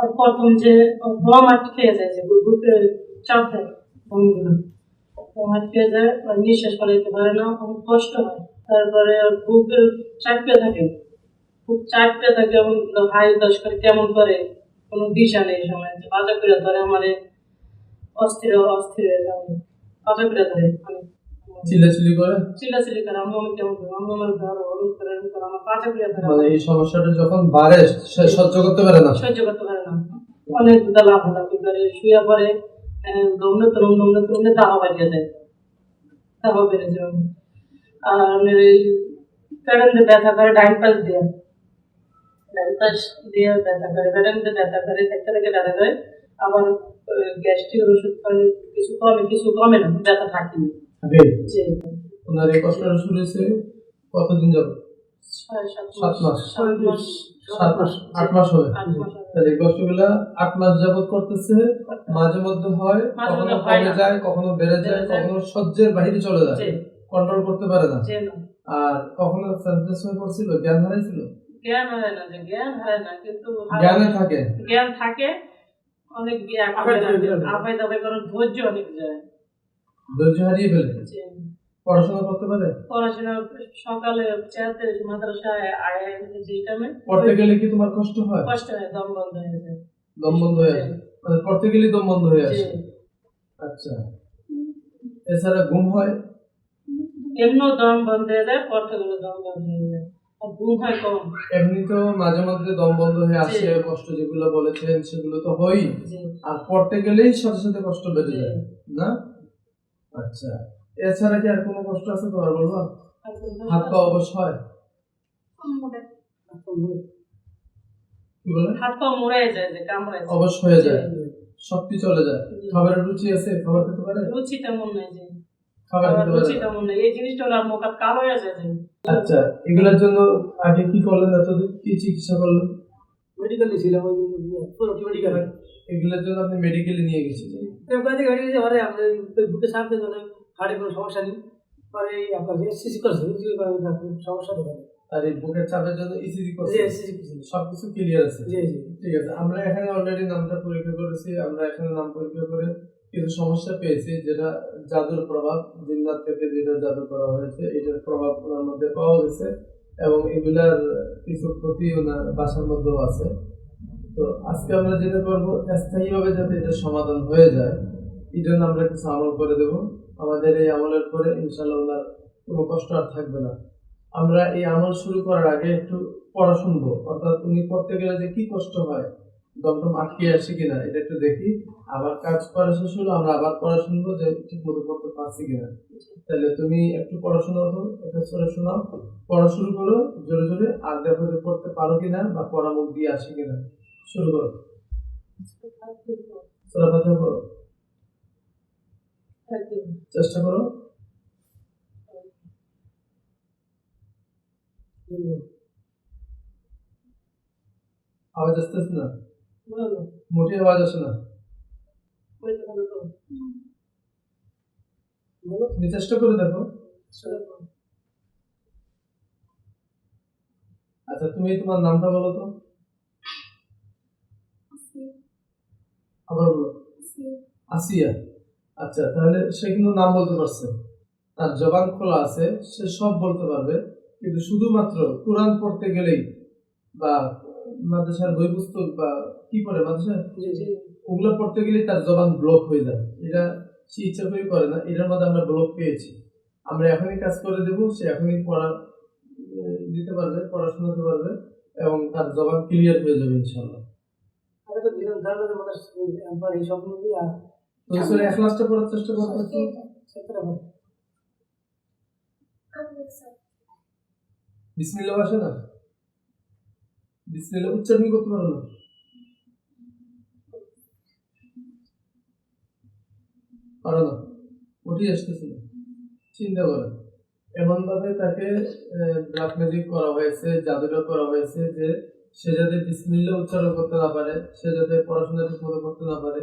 আর প্রথম যে দম আটকে যায় যে বুকে চাপ দমগুলো দম আটকে যায়, আর নিঃশ্বাস ফেলাইতে পারে না, অনেক কষ্ট হয়। তারপরে বুকের চাপতে থাকে। বুক চাপতে থাকে এবং হাই দশ করে কেমন করে? কোনো দিশা নেই সময়। বাজা করে ধরে আমারে অস্থির অস্থির হয়ে যাবে বাজা করে ধরে মানে চিল্লাচিল্লি করে? চিল্লাচিল্লি করে আমি কেমন করব আম্মু আমার ধরো ওরকম করে এরকম করে আমার বাজা করে ধরে। মানে এই সমস্যাটা যখন বাড়ে সে সহ্য করতে পারে না? সহ্য করতে পারে না। অনেক লাফালাফি করে শুয়ে পরে দমনে তরুণ দমনে তরুণে দাহা বাড়িয়ে যায়। দাহা বেড়ে যায় আর এই প্যাডেন্টে ব্যথা করে ডাইন পাশ দিয়ে। ডাইন পাশ দিয়ে ব্যথা করে প্যাডেন্টে ব্যথা করে একটা থেকে ব্যথা করে। আবার গ্যাস্ট্রিক ওষুধ খাওয়ালে কিছু কমে কিছু কমে না ব্যথা থাকেনি। ওনার এই কষ্টটা শুরু হয়েছে কতদিন যাবে? সাত সাত মাস। সাত মাস। আট মাস হবে। আট মাস হবে। তাহলে এই কষ্টগুলা আট মাস যাবত করতেছে। মাঝে মধ্যে হয় কখনো কমে যায় কখনো বেড়ে যায় কখনো সহ্যের বাইরে চলে যায়। কন্ট্রোল করতে পারে না। আর কখনো সেন্সলেস হয়ে পড়ছিল? জ্ঞান হারাইছিল? জ্ঞান হারায় না যে জ্ঞান হারায় না কিন্তু জ্ঞানে থাকে। জ্ঞান থাকে অনেক জ্ঞান আপায় করার ধৈর্য অনেক যায়। ধৈর্য হারিয়ে ফেলে পড়াশোনা করতে পারে? পড়াশোনা সকালে চাতে মাদ্রাসায় আয় যে টাইমে পড়তে গেলে কি তোমার কষ্ট হয়? কষ্ট হয় দম বন্ধ হয়ে যায়। দম বন্ধ হয়ে আসে? মানে পড়তে গেলে দম বন্ধ হয়ে আসে? আচ্ছা। এছাড়া ঘুম হয়? এমনিও দম বন্ধ হয়ে যায় পড়তে গেলে দম বন্ধ হয়ে যায়। হয় কম। এমনিতেও মাঝে মধ্যে দম বন্ধ হয়ে আসে কষ্ট যেগুলো বলেছেন সেগুলো তো হয়ই। আর পড়তে গেলেই সাথে সাথে কষ্ট বেড়ে যায় না? আচ্ছা। এছাড়া কি আর কোনো কষ্ট আছে তোমার বলব হাত পা অবশ হয়? কি বলে? হাত পা মুড়ে যায় যে। অবশ হয়ে যায়। শক্তি চলে যায়। খাবারের রুচি আছে? খাবার খেতে পারে? রুচি তেমন নাই যে খাবার রুচি তেমন নাই এই জিনিসটা মুখ কালো হয়ে যায় আচ্ছা এগুলোর জন্য আগে কি করলেন এতদিন? কি চিকিৎসা করলেন? মেডিকেলে ছিলাম ওই পুরো মেডিকেল এগুলোর জন্য আপনি মেডিকেলে নিয়ে গেছিলেন। ওখান থেকে মেডিকেলে পরে আমাদের বুকে চাপ দিয়ে হাড়ে কোনো সমস্যা নেই। পরে আপনার এসসিসি করছে এসসিসি করে সমস্যা দেখা নেই আর এই বুকের চাপের জন্য ইসিজি করছে? সবকিছু ক্লিয়ার আছে? জি জি। ঠিক আছে আমরা এখানে অলরেডি নামটা পরীক্ষা করেছি আমরা এখানে নাম পরীক্ষা করে কিছু সমস্যা পেয়েছি যেটা জাদুর প্রভাব জিন্নাত থেকে যেটা জাদু করা হয়েছে এটার প্রভাব ওনার মধ্যে পাওয়া গেছে এবং এগুলার কিছু ক্ষতি ওনার বাসার মধ্যেও আছে। তো আজকে আমরা যেটা করব, স্থায়ীভাবে যাতে এটা সমাধান হয়ে যায় এই জন্য আমরা কিছু আমল করে দেব। আমাদের এই আমলের পরে ইনশাল্লাহ কোনো কষ্ট আর থাকবে না। আমরা এই আমল শুরু করার আগে একটু পড়া শুনব। অর্থাৎ উনি পড়তে গেলে যে কি কষ্ট হয়, দমদম আটকে আসে কিনা, এটা একটু দেখি। আবার কাজ করা শেষ হলো, আমরা আবার পড়া শুনব যে ঠিক মতো পড়তে পারছি কিনা। তাহলে তুমি একটু পড়াশোনা তো, একটা সরে শোনাও। পড়া শুরু করো, জোরে জোরে, আর দেখো যে পড়তে পারো কিনা বা পড়া মুখ দিয়ে আসে কিনা। শুরু করো। সোরা ফাতিহা পড়ো। চেষ্টা করো। আওয়াজ আসতেছে না? মোটে আওয়াজ আসে না? তুমি চেষ্টা করে দেখো। আচ্ছা তুমি তোমার নামটা বলো তো। আবার বলো। আসিয়া। আচ্ছা তাহলে সে কিন্তু নাম বলতে পারছে। তার জবান খোলা আছে সে সব বলতে পারবে। কিন্তু শুধুমাত্র কোরআন পড়তে গেলেই বা মাদ্রাসার বই পুস্তক বা কি পড়ে মাদ্রাসা? ওগুলো পড়তে গেলেই তার জবান ব্লক হয়ে যায়। এটা সে ইচ্ছা করে করে না এটার মধ্যে আমরা ব্লক পেয়েছি। আমরা এখনই কাজ করে দেব সে এখনই পড়া দিতে পারবে পড়াশোনাতে পারবে এবং তার জবান ক্লিয়ার হয়ে যাবে ইনশাল্লাহ মধ্যে মানে একবার এই স্বপ্ন দিয়ে আর তুমি স্যার এক ক্লাসটা পড়ার চেষ্টা করতে একটু সেটা হবে। বিসমিল্লাহ আসে না? বিসমিল্লাহ উচ্চারণ করতে পারো না? পারো না। উঠে আসতেছে না। চিন্তা করেন এমন ভাবে তাকে ব্ল্যাক ম্যাজিক করা হয়েছে জাদুটা করা হয়েছে যে সে যাতে বিসমিল্লা উচ্চারণ করতে না পারে সে যাতে পড়াশোনা ঠিক মতো করতে না পারে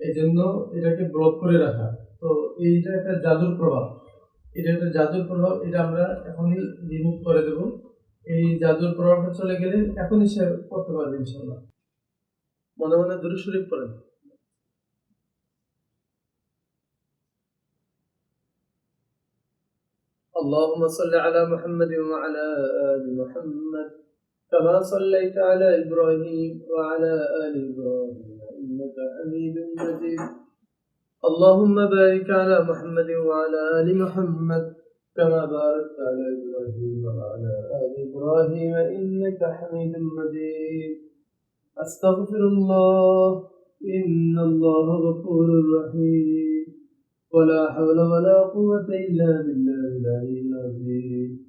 এই জন্য এটাকে ব্লক করে রাখা তো এইটা একটা জাদুর প্রভাব এটা একটা জাদুর প্রভাব এটা আমরা এখনই রিমুভ করে দেব এই জাদুর প্রভাবটা চলে গেলে এখনই সে করতে পারবে ইনশাল্লাহ মনে মনে দূরে শরীফ পড়েন اللهم صل على محمد وعلى آل محمد كما صليت على إبراهيم وعلى آل إبراهيم إنك حميد مجيد. اللهم بارك على محمد وعلى آل محمد كما باركت على إبراهيم وعلى آل إبراهيم إنك حميد مجيد. أستغفر الله إن الله غفور رحيم. ولا حول ولا قوة إلا بالله العلي العظيم.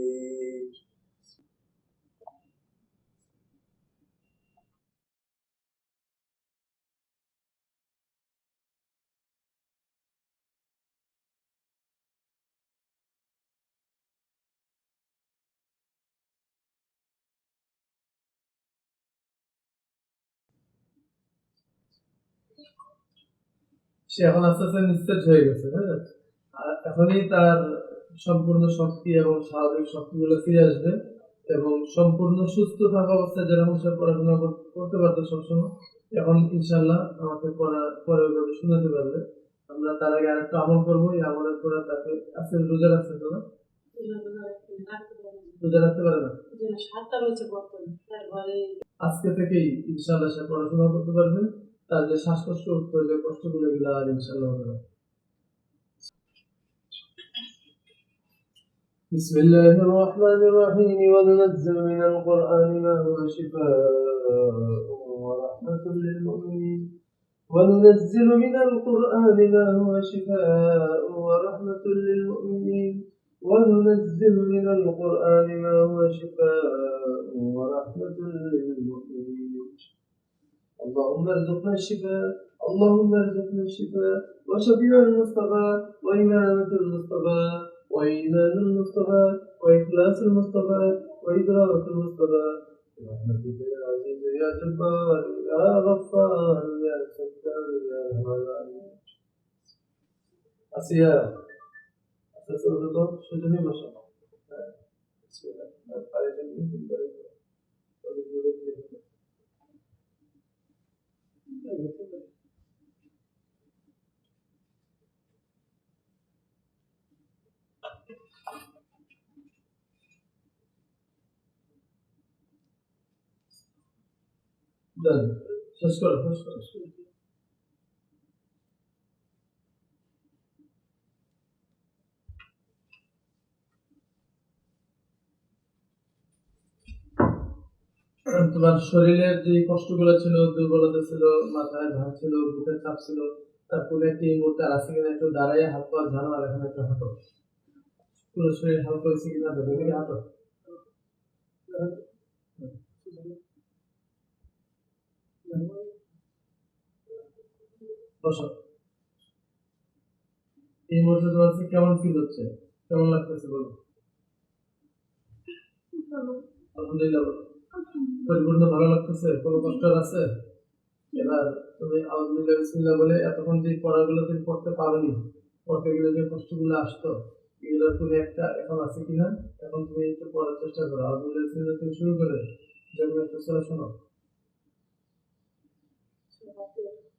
সে এখন আস্তে আস্তে নিস্তেজ হয়ে গেছে হ্যাঁ? এখনই তার সম্পূর্ণ শক্তি এবং স্বাভাবিক শক্তিগুলো ফিরে আসবে এবং সম্পূর্ণ সুস্থ থাকা অবস্থায় যেরকম সে পড়াশোনা করতে পারতো সবসময় এখন ইনশাল্লাহ আমাকে পড়া পরে ওইভাবে শোনাতে পারবে। আমরা তার আগে আরেকটা আমল করব এই আমলের পরে তাকে আজকে রোজা রাখছে তো না? রোজা রাখতে পারে না? আজকে থেকেই ইনশাল্লাহ সে পড়াশোনা করতে পারবে। তার যে শ্বাসকষ্ট উঠতো যে কষ্টগুলো এগুলো আর ইনশাল্লাহ হবে না بسم الله الرحمن الرحيم وننزل من القرآن ما هو شفاء ورحمة للمؤمنين وننزل من القرآن ما هو شفاء ورحمة للمؤمنين وننزل من القرآن ما هو شفاء ورحمة للمؤمنين اللهم ارزقنا الشفاء اللهم ارزقنا الشفاء وشفيع المصطفى وإمامة المصطفى وإيمان المصطفى وإخلاص المصطفى وإدراك المصطفى برحمتك يا عزيز يا جبار يا غفار يا ستار يا رحمن أسيا أسأل شجني بشر بسم الله Done. শেষ করো শেষ করো তোমার শরীরের যে কষ্টগুলো ছিল দুর্বলতা ছিল মাথায় ভার ছিল বুকের চাপ ছিল তার কোনো একটি এই মুহূর্তে আছে কিনা একটু দাঁড়াইয়া হাত পা ঝাড়ো আর এখানে একটু হাঁটো। পুরো শরীর হালকা হয়েছে কিনা ভেবে থেকে হাঁটো। বসো। এই মুহূর্তে তোমার কেমন ফিল হচ্ছে? কেমন লাগতেছে বলো? আলহামদুলিল্লাহ বলো পরিপূর্ণ ভালো লাগতেছে কোনো কষ্ট আছে? এবার তুমি আউজবিল্লাহ বিসমিল্লাহ বলে এতক্ষণ যে পড়াগুলো তুমি পড়তে পারোনি পড়তে গেলে যে কষ্টগুলো আসতো এগুলোর কোনো একটা এখন আছে কিনা? এখন তুমি একটু পড়ার চেষ্টা করো। আজমুল সিজদা থেকে শুরু করে যেমন একটা সূরা শোনো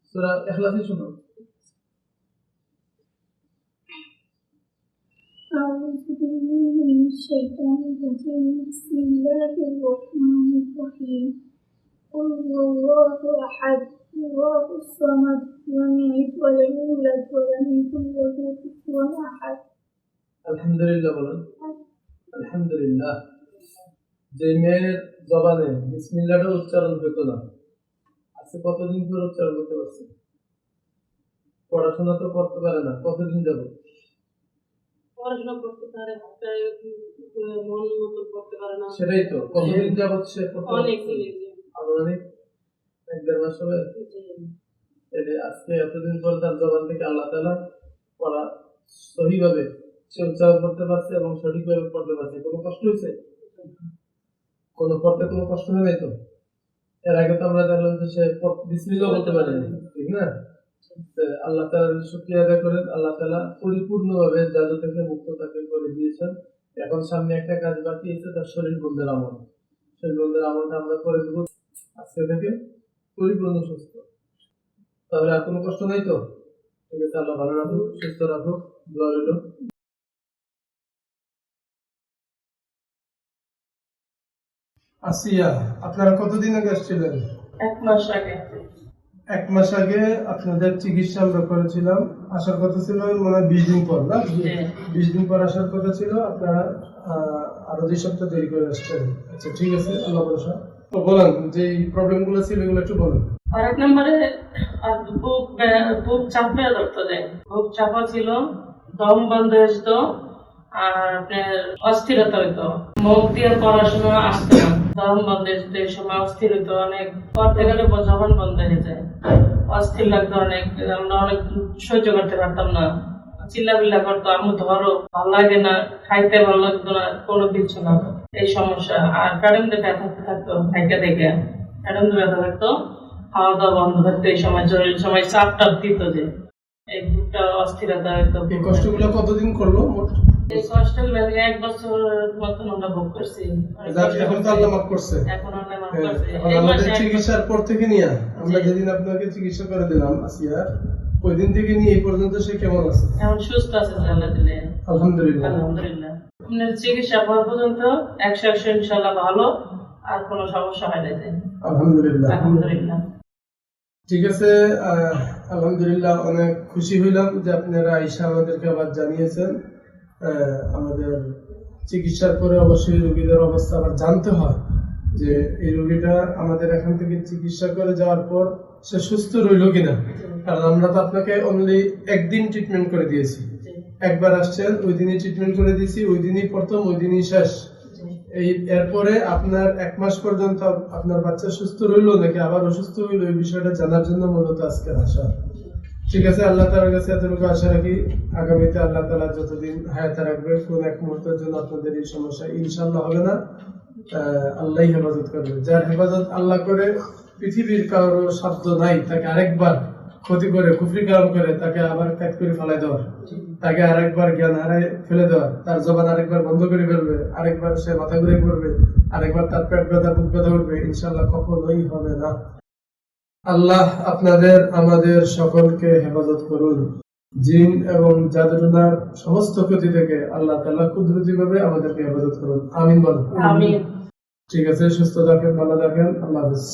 সূরা ইখলাসই শোনো। الشيطان الرجيم بسم الله الرحمن الرحيم قل هو الله أحد الله الصمد لم يلد ولم يولد ولم يكن له كفوا أحد আলহামদুলিল্লাহ বলেন আলহামদুলিল্লাহ যে মেয়ের জবানে বিসমিল্লাহটা উচ্চারণ হতো না আজকে কতদিন ধরে উচ্চারণ করতে পারছে পড়াশোনা তো করতে পারে না কতদিন যাবো পড়াশোনা করতে পারে না তাই, উম, মন মতো করতে পারে না। সেটাই তো। কতদিন যাবত সে অনেক পারছে? আনুমানিক এক দেড় মাস হবে। এই আজকে এতদিন পর তার জবান থেকে আল্লাহ তালা পড়া সহিভাবে সে উচ্চারণ করতে পারছে এবং সঠিকভাবে পড়তে পারছে। কোনো কষ্ট হয়েছে? কোনো পড়তে কোনো কষ্ট হয় নাই তো? এর আগে তো আমরা দেখলাম যে সে বিসমিল্লাহ বলতে পারেনি। ঠিক না? আল্লাহ তালার শুক্রিয়া আদায় করেন। আল্লাহ তালা পরিপূর্ণভাবে জাদু থেকে মুক্ত তাকে করে দিয়েছেন। এখন সামনে একটা কাজ বাকি তার শরীর বন্ধের আমল। শরীর বন্ধের আমলটা আমরা করে দেবো আজকে থেকে। পরিপূর্ণ সুস্থ। তাহলে আর কোনো কষ্ট নাই তো? ঠিক আছে, আল্লাহ ভালো রাখুক, সুস্থ রাখুক। দোয়া রইল। আসিয়া, আপনারা কতদিন আগে আসছিলেন? এক মাস আগে। এক মাস আগে আপনাদের চিকিৎসা আমরা করেছিলাম। আসার কথা ছিল মানে বিশ দিন পর না? হ্যাঁ। বিশ দিন পর আসার কথা ছিল আপনারা আরও দুই সপ্তাহ দেরি করে আসছেন। আচ্ছা ঠিক আছে আল্লাহ ভরসা তো বলেন যে প্রবলেমগুলো ছিল এগুলো একটু বলেন। আর এক নম্বরে বুক বুক চাপে ধরতো যায় বুক চাপা ছিল দম বন্ধ হয়েছিল অস্থিরতা হইতো। মুখ দিয়ে পড়াশোনা আসতো না। দম বন্ধ হয়েছিল এই সময় অস্থির হইতো। অনেক পড়তে গেলে জবান বন্ধ হয়ে যায়, অস্থির লাগতো অনেক। আমরা অনেক সহ্য করতে পারতাম না। চিল্লা বিল্লা করতো আমি ধরো, ভালো লাগে না, খাইতে ভালো লাগতো না, কোনো কিছু না। এই সমস্যা। আর কারেন্টে ব্যথা থাকতো থাইকা দেখে। কারেন্টে ব্যথা থাকতো। খাওয়া দাওয়া বন্ধ থাকতো, এই সময় জরুরি সময় চাপ টাপ দিত যে। এই অস্থিরতা এই কষ্টগুলো কতদিন করল? মোট এই কষ্টগুলো এক বছর মতন আমরা ভোগ করছি। এখন তো আল্লাহ মাফ করছে। এখন আল্লাহ মাফ হ্যাঁ, করছে। আমাদের চিকিৎসার পর থেকে নিয়ে আমরা যেদিন আপনাকে চিকিৎসা করে দিলাম আসিয়ার ওই দিন থেকে নিয়ে এই পর্যন্ত সে কেমন আছে? এখন সুস্থ আছে দিলে। আলহামদুলিল্লাহ। আলহামদুলিল্লাহ। আপনার চিকিৎসা হওয়া পর্যন্ত একশো একশো ইনশাল্লাহ ভালো আর কোনো সমস্যা হয় না আলহামদুলিল্লাহ। আলহামদুলিল্লাহ। ঠিক আছে আলহামদুলিল্লাহ অনেক খুশি হইলাম যে আপনারা আইসা আমাদেরকে আবার জানিয়েছেন। আমাদের চিকিৎসার পরে অবশ্যই রোগীদের অবস্থা আবার জানতে হয় যে এই রোগীটা আমাদের এখান থেকে চিকিৎসা করে যাওয়ার পর সে সুস্থ রইল কিনা। কারণ আমরা তো আপনাকে অনলি একদিন ট্রিটমেন্ট করে দিয়েছি। একবার আসছেন ওই দিনই ট্রিটমেন্ট করে দিয়েছি ওই দিনই প্রথম ওই দিনই শেষ। এই এরপরে আপনার এক মাস পর্যন্ত আপনার বাচ্চা সুস্থ রইল নাকি আবার অসুস্থ হইল? এই বিষয়টা জানার জন্য মূলত আজকের আসা ঠিক আছে, আল্লাহ তালার কাছে এতটুকু আশা রাখি আগামীতে আল্লাহ তালা যতদিন হায়াতে রাখবে, কোন এক মুহূর্তের জন্য আপনাদের এই সমস্যা ইনশাল্লাহ হবে না। আল্লাহ হেফাজত করবে। যার হেফাজত আল্লাহ করে, পৃথিবীর কারোর শব্দ নাই, তাকে আরেকবার ক্ষতি করে কুফরি কালাম করে তাকে আবার ত্যাগ করে ফেলাই দেওয়ার তাকে আরেকবার জ্ঞান হারায় ফেলে দেওয়ার তার জবান আরেকবার বন্ধ করে ফেলবে। আরেকবার সে মাথা ঘুরে পড়বে। আরেকবার তার পেট ব্যথা বুক ব্যথা উঠবে। ইনশাল্লাহ কখনোই হবে না। আল্লাহ আপনাদের আমাদের সকলকে হেফাজত করুন। জিন এবং জাদুটনার সমস্ত ক্ষতি থেকে আল্লাহ তালা কুদরতি ভাবে আমাদেরকে হেফাজত করুন। আমিন বলুন। ঠিক আছে সুস্থ থাকেন ভালো থাকেন। আল্লাহ হাফিজ।